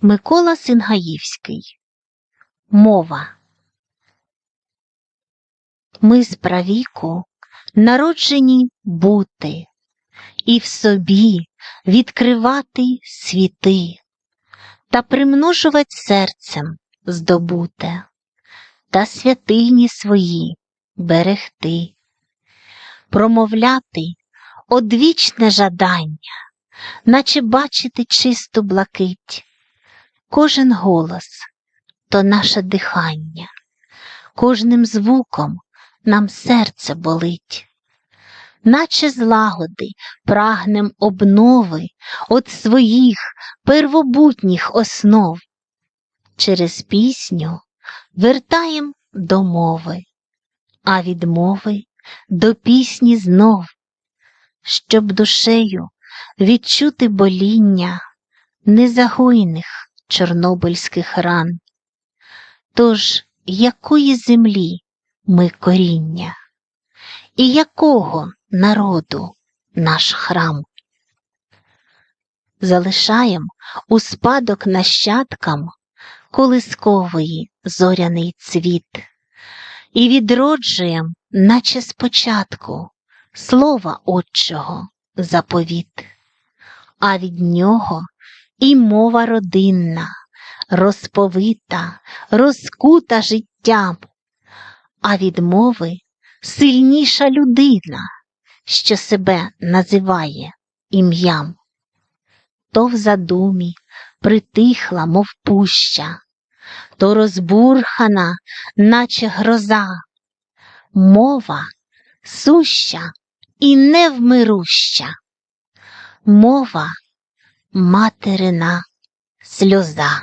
Микола Сингаївський Мова. Ми з правіку народжені бути і в собі відкривати світи та примножувати серцем здобуте та святині свої берегти, промовляти одвічне жадання, наче бачити чисту блакить, кожен голос то наше дихання, кожним звуком нам серце болить, наче злагоди прагнем обнови от своїх первобутніх основ. Через пісню вертаєм до мови, а від мови до пісні знов, щоб душею відчути боління незагойних чорнобильських ран. Тож якої землі ми коріння, і якого народу наш храм? Залишаєм у спадок нащадкам колискової зоряний цвіт, і відроджуєм, наче спочатку, слова Отчого заповіт, а від нього і мова родинна, розповита, розкута життям, а від мови сильніша людина, що себе називає ім'ям. То в задумі притихла, мов пуща, то розбурхана, наче гроза, мова суща і невмируща, мова материна сльоза.